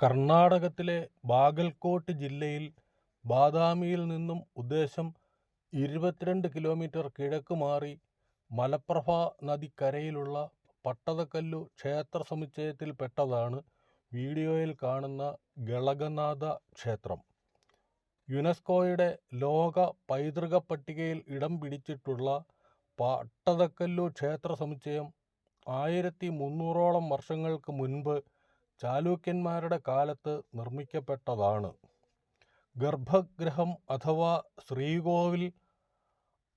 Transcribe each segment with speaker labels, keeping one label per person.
Speaker 1: കർണാടകത്തിലെ ബാഗൽകോട്ട് ജില്ലയിൽ ബാദാമിയിൽ നിന്നും ഉദ്ദേശം ഇരുപത്തിരണ്ട് കിലോമീറ്റർ കിഴക്ക് മാറി മലപ്രഭ നദിക്കരയിലുള്ള പട്ടദക്കല്ലു ക്ഷേത്ര സമുച്ചയത്തിൽപ്പെട്ടതാണ് വീഡിയോയിൽ കാണുന്ന ഗളഗനാഥ ക്ഷേത്രം. യുനെസ്കോയുടെ ലോക പൈതൃക പട്ടികയിൽ ഇടം പിടിച്ചിട്ടുള്ള പട്ടദക്കല്ലു ക്ഷേത്ര സമുച്ചയം ആയിരത്തി മുന്നൂറോളം വർഷങ്ങൾക്ക് മുൻപ് ചാലൂക്യന്മാരുടെ കാലത്ത് നിർമ്മിക്കപ്പെട്ടതാണ്. ഗർഭഗൃഹം അഥവാ ശ്രീകോവിൽ,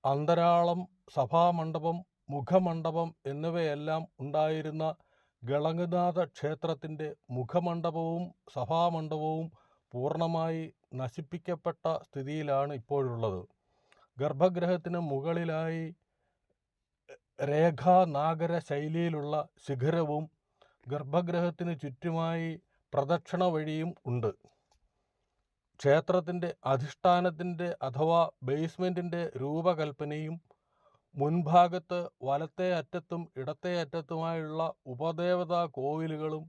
Speaker 1: അന്തരാളം, സഭാമണ്ഡപം, മുഖമണ്ഡപം എന്നിവയെല്ലാം ഉണ്ടായിരുന്ന ഗളങ്ങനാഥ ക്ഷേത്രത്തിന്റെ മുഖമണ്ഡപവും സഭാമണ്ഡപവും പൂർണമായി നശിപ്പിക്കപ്പെട്ട സ്ഥിതിയിലാണ് ഇപ്പോഴുള്ളത്. ഗർഭഗ്രഹത്തിന് മുകളിലായി രേഖാനാഗര ശൈലിയിലുള്ള ശിഖരവും ഗർഭഗൃഹത്തിനു ചുറ്റുമായി പ്രദക്ഷിണ വഴിയും ഉണ്ട്. ക്ഷേത്രത്തിന്റെ അധിഷ്ഠാനത്തിന്റെ അഥവാ ബേസ്മെന്റിന്റെ രൂപകൽപ്പനയും മുൻഭാഗത്ത് വലത്തേ അറ്റത്തും ഇടത്തേ അറ്റത്തുമായുള്ള ഉപദേവതാ കോവിലുകളും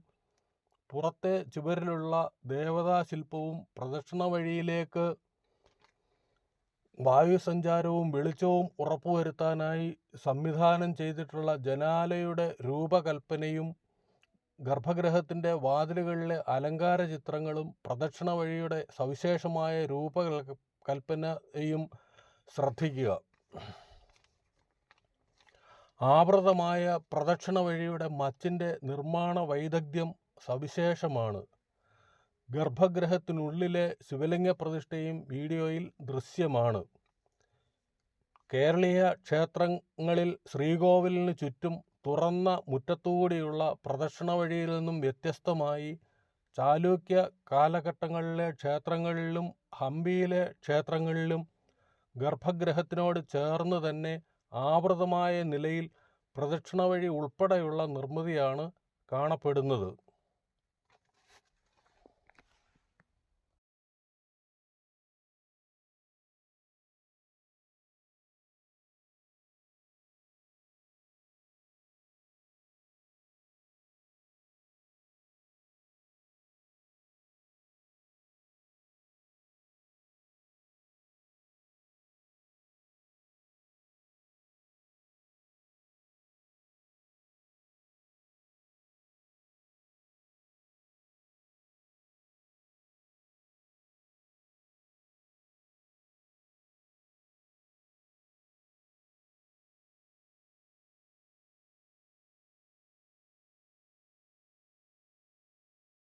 Speaker 1: പുറത്തെ ചുവരിലുള്ള ദേവതാശില്പവും പ്രദക്ഷിണവഴിയിലേക്ക് വായുസഞ്ചാരവും വെളിച്ചവും ഉറപ്പുവരുത്താനായി സംവിധാനം ചെയ്തിട്ടുള്ള ജനാലയുടെ രൂപകല്പനയും ഗർഭഗൃഹത്തിന്റെ വാതിലുകളിലെ അലങ്കാര ചിത്രങ്ങളും പ്രദക്ഷിണ വഴിയുടെ സവിശേഷമായ രൂപകൽപ്പനയും ശ്രദ്ധിക്കുക. ആവൃതമായ പ്രദക്ഷിണ വഴിയുടെ മച്ചിന്റെ നിർമ്മാണ വൈദഗ്ധ്യം സവിശേഷമാണ്. ഗർഭഗൃഹത്തിനുള്ളിലെ ശിവലിംഗ പ്രതിഷ്ഠയും വീഡിയോയിൽ ദൃശ്യമാണ്. കേരളീയ ക്ഷേത്രങ്ങളിൽ ശ്രീകോവിലിന് ചുറ്റും തുറന്ന മുറ്റത്തുകൂടിയുള്ള പ്രദക്ഷിണ വഴിയിൽ നിന്നും വ്യത്യസ്തമായി ചാലൂക്യ കാലഘട്ടങ്ങളിലെ ക്ഷേത്രങ്ങളിലും ഹംപിയിലെ ക്ഷേത്രങ്ങളിലും ഗർഭഗൃഹത്തിനോട് ചേർന്ന് തന്നെ ആവൃതമായ നിലയിൽ പ്രദക്ഷിണ വഴി ഉൾപ്പെടെയുള്ള നിർമ്മിതിയാണ് കാണപ്പെടുന്നത്.